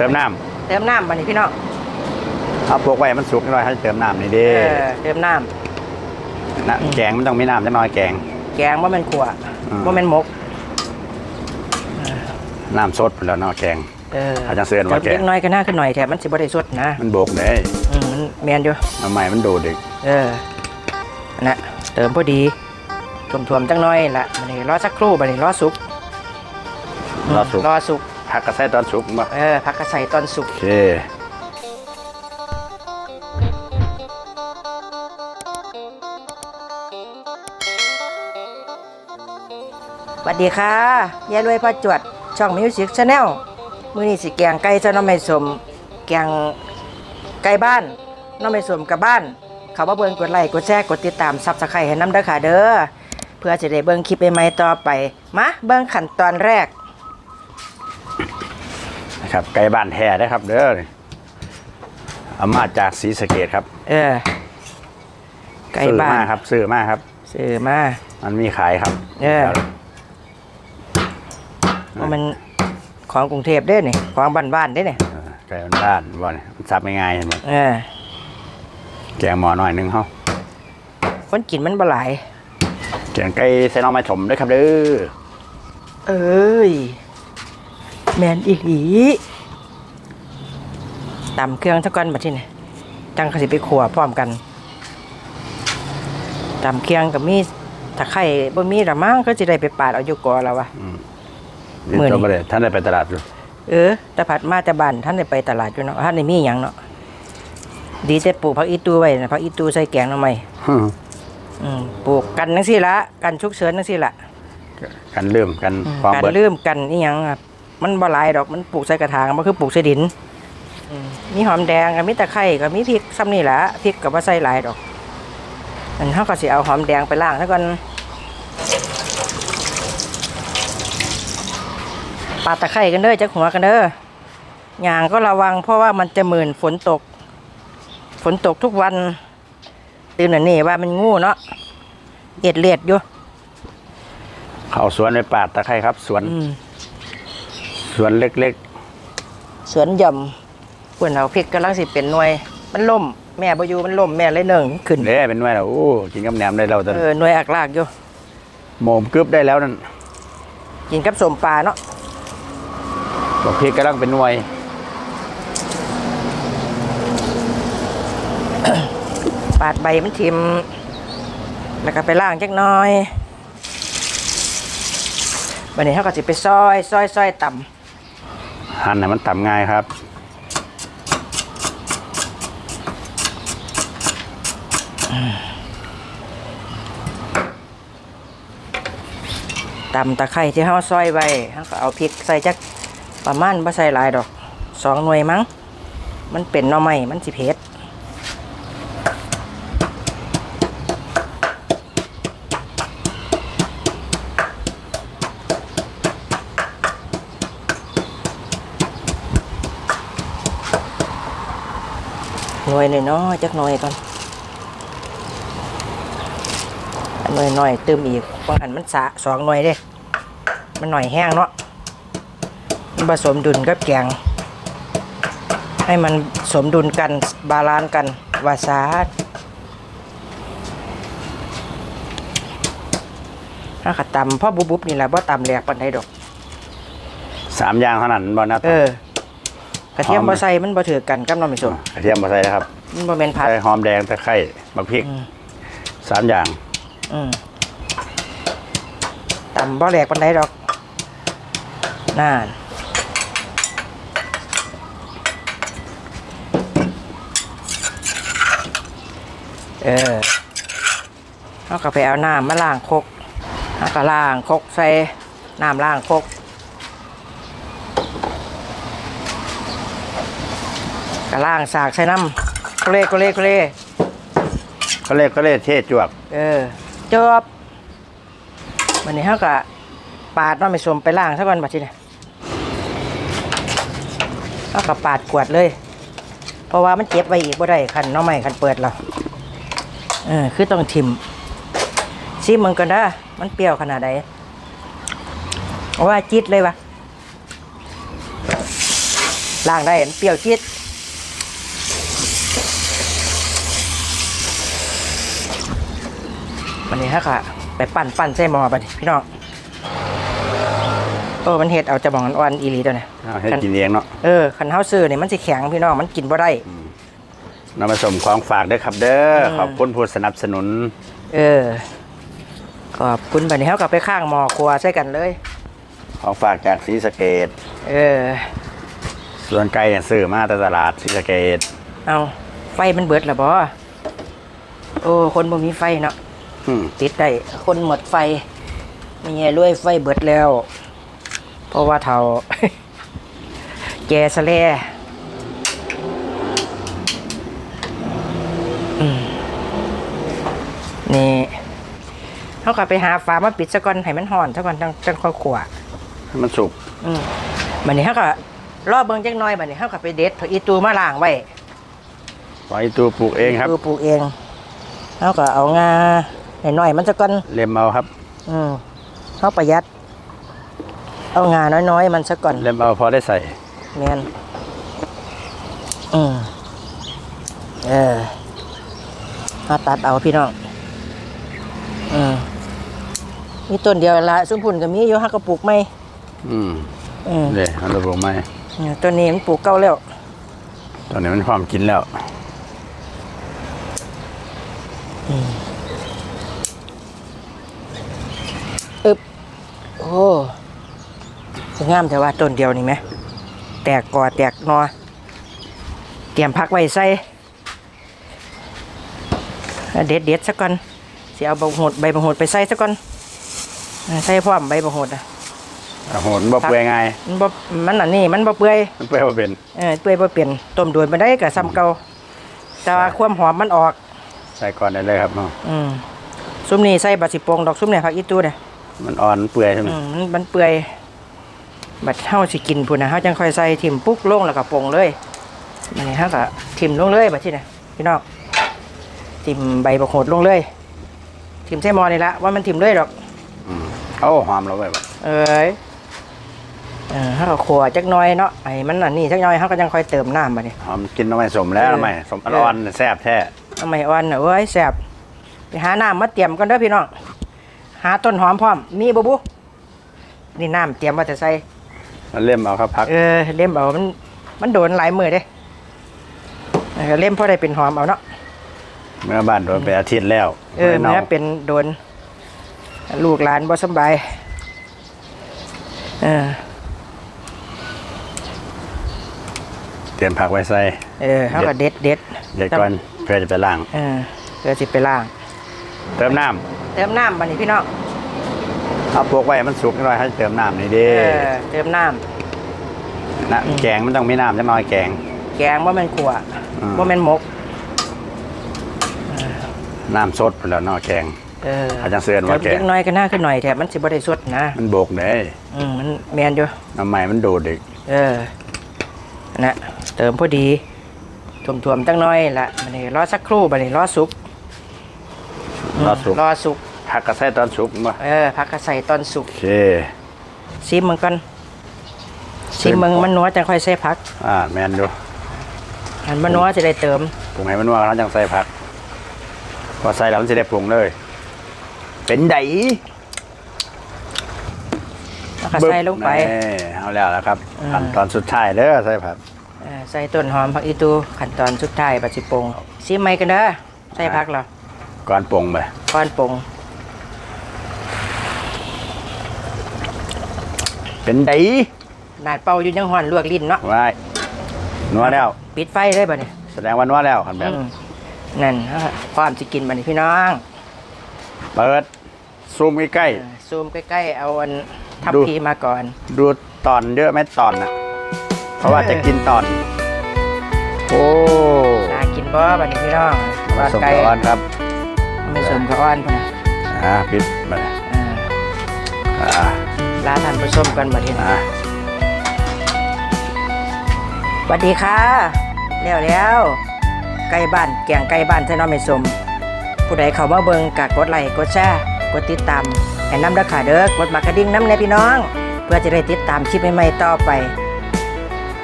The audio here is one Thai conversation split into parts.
เติมน้เติมน้ำบัดนี้พี่น้องำเอาพวกไว้มันสุกหน่อยให้เติมน้ำนี่เอดิอเติมน้นะแกงมันต้องมีน้ำจะน้อยแกงำแกงว่ามันขัวอืม ว่ามันหมกน้ำสดพุ่นแล้วเนาะแกง เออเขาจะเสิร์ฟว่าแกง เล็กน้อยก็น่าขึ้นหน่อยแถมมันสิบ่ได้สดนะมันโบกได้อืมมันแมนอยู่ทำไมมันโดดอีกเออนะเติมพอดีถ่วมๆจังน้อยละบัดนี้รอสักครู่บัดนี้รอสุกรอสุกรอสุก พักกระใส่ตอนสุกมาเออพักกระใส่ตอนสุกโอเคสวัสดีค่ะยายรวยพ่อจวด ช่องมิวสิกชาแนลมื้อนี้สิแกงไก่เจ้าน้องไม่สม แกงไก่บ้าน น้องไม่สมกับบ้าน เขาว่าเบิ่งกดไลค์กดแชร์กดติดตามซับสไครต์ให้น้ำเด้อค่ะเด้อเพื่อจะได้เบิ่งคลิปใหม่ๆต่อไป มาเบิ่งขั้นตอนแรก นะครับไก่บ้านแท้ได้ครับเด้อเอามาจากศรีสะเกดครับ เออ ไก่ซื้อบ้ามานครับซื้อมาครับ ซื้อมา มันมีขายครับเออ ว่ามันของกรุงเทพเด้อนี่ของบ้านๆเด้อนี่เออไก่บ้านๆบ่เนี่ยมันซับง่ายๆเห็นไหมเออ แกงหมอหน่อยหนึงเฮาคนกินมันบ่หลาย แกงไก่ใส่หน้องไม้ถมด้วยครับเด้อ เอ้ย แมนอีหลีตำเครื่องซะก่อนบัดที่นี่จังเขาสิไปขัวพร้อมกันตำเครื่องกับมีตะไคร้บ่มีละมั้งก็สิได้ไปปาดเอาอยู่กอแล้ววะนี่มื้อนี้ตัวบ่ได้ท่านได้ไปตลาดอยู่เออแต่ผัดมาแต่บ้านท่านได้ไปตลาดอยู่เนาะท่านได้มีหยังเนาะดีแต่ปลูกผักอีตูไว้นะผักอีตูใส่แกงหน่อไม้อืมปลูกกันจังซี่ละกันฉุกเฉินจังซี่ละกันเริ่มกันอืมความการเบิดลืมกันอีหยังอะ มันบ่หลายดอกมันปลูกใส่กระถางมันคือปลูกใส่ดินอืมมีหอมแดงกับมีตะไคร้กับมีพริกซ้ำนี่แหละพริกกับว่าใส่หลายดอกอันเขาก็สิเอาหอมแดงไปล้างแล้วก่อนปาดตะไคร้กันเด้อจักหัวกันเด้อย่างก็ระวังเพราะว่ามันจะหมื่นฝนตก ฝนตกทุกวันตื่นอันนี้ว่ามันงูเนาะเอ็ดเลียดอยู่เข้าสวนในป่าตะไคร้ครับ สวนอืมส วนเล็กสวนหย่อมเพื่อนเอาพริกกำลังสิเป็นหน่วย มันล่ม แม่บ่อยู่มันล่มแม่เลยเนิ่งขึ้น ๆเด้เป็นไงล่ะโอ้กินกับแหนมได้แล้วตอนเออหน่วยอักลากอยู่โมมกึบได้แล้วนั่นกินกับสมปลาเนาะบอกพี่กำลังเป็นหน่วยปาดใบมันทิม แล้วก็ไปล่างจักหน้อยวันนี้เขาก็สิไปซอย ซอยซอยต่ หั่นให้มันต่ำง่ายครับตำตะไคร้ที่เขาซอยไว้เขาก็เอาพริกใส่จักประมาณบ่ใส่หลายดอกสองหน่วยมั้ง มันเป็นหน่อไม้มันสิเผ็ด หน่วยน้อยๆจักหน่อยก่อนอันหน่วยน้อยๆเติมอีกบางอันมันสะสองหน่วยเด้ มันหน่อยแห้งเนาะมันผสมดุลกับแกง ให้มันสมดุลกันบาลานซ์กันวาซาดถ้ากระตำพ่อบุบบุบนี่แหละว่าตำแหลกปันไดดอกสามอย่างเท่านั้นบ่นะเออก ระเทียมหอมบ่ใส่มันบ่ถือกันกับน้ำมิสมกระเทียมมาใส่นะครับมันบ่แม่นผัด ใส่หอมแดงตะไคร้บักพริกอืม สามอย่างอืมต่ำบ่แหลกปันไดดอกน่านเออเอาก็ไปเอาน้ำมาล้างครกเอาก็ล้างครกใส่น้ำล้างครก ก็ล้างสากใส่น้ำโกเลโกเลโกเลเขาเรียกเขาเรียกเทศจวกเออจบวันนี้เขาก็ปาดน้ำไม่สมไปล่างซะก่อนบัดทีนี้เขาก็ปาดกวดเลย เพราะว่ามันเจ็บไว้อีกบ่ได้คันหน้องใหม่คันเปิดเราเออคือต้องทิมซิมึงกันนะมันเปรี้ยวขนาดไหนเอาว่าจิตเลยวะล้างได้เปรี้ยวจี๊ด วันนี้ฮะค่ะ ไปปั่นปั่นใส่หม้อไปพี่น้องเออมันเห็ดเอาจะบอกอันอ่อนอีหลีตัวเนี่ยเอาให้กินเองเนาะเออคันเฮาซื้อเนี่ยมันสิแข็งพี่น้องมันกินบ่ได้นำมาสมของฝากด้วยครับ เด้อมขอบคุณผู้สนับสนุน เออขอบคุณบัดนี้เฮากลับไปข้างหมอครัวใส่กันเลย ของฝากจากศรีสะเกดเออ ส่วนไก่เนี่ยซื้อมาแต่ตลาดศรีสะเกดเอาไฟมันเบิดแล้วบ่โอ้คนบ่มีไฟเนาะอืม ติดได้คนหมดไฟมีไงรวยไฟเบิดแล้ว เพราะว่าเท่าแกสะแลอืมนี่เขาก็ไปหาฝามาปิดซะก่อนให้มันห่อนซะก่อนจังจังค่อยขวาให้มันสุกอืมบัดนี้เขาก็รอบเบิ่งจักหน่อยบัดนี้เขาก็ไปเด็ดผักอีตูมาล้างไว้ไว้ตัวปลูกเองครับตูปลูกเองเขาก็เอางา หน่อยๆมันซะก่อนเล็มเอาครับ อืมเขาประหยัด เอางาน้อยๆ มันซะก่อนเล็มเอาพอได้ใส่เมียนอืมเออมาตัดเอาพี่น้องอืมมีต้นเดียวละซุ้มพุ่นก็มีอยู่ฮักกระปลูกไหมอืมอืมเด้เอาระบบไหมเนี่ยต้นนี้มันปลูกเก่าแล้วตอนนี้มันความกินแล้วอึบ โอ้งามแต่ว่าต้นเดียวนี่ไหม แตกกอแตกนอ เตรียมพักไว้ใส่เด็ดเด็ดๆสักก่อนสิเอาใบบักโหดใบบักโหดไปใส่สักก่อนอ่าใส่พร้อมใบบักโหดอะโอ้โหมันบ่เปื่อยง่ายมันบ่มันอันนี้มันบ่เปื่อยมันเปื่อยบ่เป็นเออเปื่อยบ่เปลี่ยนต้มโดนไปได้ก็ซ้ำเก่าแต่ว่าความหอมมันออก ใส่ก่อนได้เลยครับเนาะอืมซุ้มนี้ใส่บาสิโปงดอกซุ้มเนี่ยผักอีตูเนี่ย มันอ่อนเปื่อยใช่ไหมอืมมันมันเปื่อยบัดเฮาสิกินพุ่นนะเฮาจังค่อยใส่ทิ่มปุ๊กลงแล้วก็ปรุงเลยมันนี่เฮาก็ทิ่มลงเลยบัดที่น่ะพี่น้องทิ่มใบบักโหดลงเลย ทิ่มใส่หม้อนี่ละว่ามันทิ่มเลยดอก อืมเอ้าหอมแล้วเว้ยบัดเอ้ยเออเฮาก็ขัวจักหน่อยเนาะไอ้มันอันนี้จักหน่อยเฮาก็ยังค่อยเติมน้ำบัดนี้ หอมกินน้ำไม่สมแล้วเออน้ำไม่สมอ่อนๆแซ่บแท้ทำไมอ่อนน่ะเอ้ยแซ่บไปหาน้ำมาเตรียมกันเด้อพี่น้อง หาต้นหอมพร้อม มีบ่บุนี่น้ำเตรียมว่าจะใส่ มันเล่มเอาครับพักเออเล่มเอามันมันโดนหลายมือเด้เออเล่มพอได้เป็นหอมเอาเนาะเมื่อบ้านโดนไปอาทิตย์แล้วเออไม่เมื่อเน่าเป็นโดน ลูกหลานบ่สำบายเออเตรียมผักไว้ใส่เออเขาก็เด็ดเด็ดเดี๋ยวก่อนเพื่อจะไปล้างเออเพื่อสิไปล้าง เติมน้ เติมน้ำบัดนี้พี่น้องำเอาพวกไว้ให้มันสุกนิดหน่อยให้เติมน้ำนี่เอดิอเติมน้นะแกงมันต้องมีน้ำจักหน่อยแกงำแกงว่ามันขัวอืม ว่ามันหมก น้ำสดไปแล้วเนอกแกง เอออาจารย์เสือนว่าแกงเล็กน้อยก็น่าขึ้นหน่อยแต่มันสิบ่ได้สดนะมันโบกเด้อืมมันแมนอยู่ น้ำใหม่มันโดดอีกเออนะเติมพอดีถ่วมๆจังน้อยละมันนี่รอสักครู่บัดนี้รอสุก รอสุกรอสุกผักกระใส่ตอนสุกมั้เออพักกระใส่ตอนสุกโอเคซีมมึงกันซีมมึงมันนัวจังค่อยใส่พัก อ่าแมนดูอันมันนัวจะได้เติมปรุงให้มันว่าแล้วจังใส่ผักพอใส่แล้วมันจะได้ปรุงเลย เป็นไดแล้วก็ใส่ลงไปนี่เอาแล้วแล้วครับอืมขั้นตอนสุดท้ายเด้อใส่ผักเออใส่ต้นหอมผักอีตูขั้นตอนสุดท้ายบัดสิปรุงซีมไหมกันเด้อใส่พักเหรอ ก่อนปรุงไปก้อนปรุงเป็นไดนาดเป่าอยู่ยังห่อนลวกลิ้นเนาะไว้นัวแล้ว ปิดไฟเลยบัดนี้แสดงว่านัวแล้วคันแบบอืมนั่นฮะพร้อมสิกินบัดนี้พี่น้อง เปิด ซูมใกล้เออซูมใกล้ๆ เอาอันทับดูพีมาก่อนๆดูตอนเยอะไหมตอนน่ะ เพราะว่าจะกินตอน โอ้น่ากินบ่บัดนี้พี่น้องผว่าสมไก่กับอ่อนครับ ไม่สมกับอ่อนพุ่นนะอ่าปิดมาเลยอ่าอ่าลาท่านผู้ชมกันบัดนี้นะอ่าสวัสดีค่ะแล้วแล้วไก่บ้านแกงไก่บ้านใส่น้องไม่สม ผู้ใดเข้ามาเบิ่งกกดไลค์กดแชร์กดติดตามให้นำราคาเด้อกดมากระดิ่งน้ำในพี่น้อง เพื่อจะได้ติดตามคลิปใหม่ๆต่อไป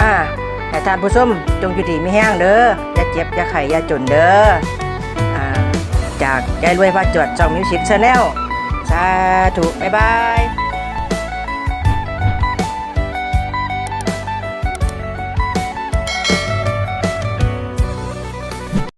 อ่าให้ท่านผู้ชมจงอยู่ดีไม่แห้งเด้ออย่าเจ็บอย่าไข้อย่าจนเด้ออ่า จากยายรวยพาจวดจ่องมิวสิกชาแนลสาธุบ๊ายบาย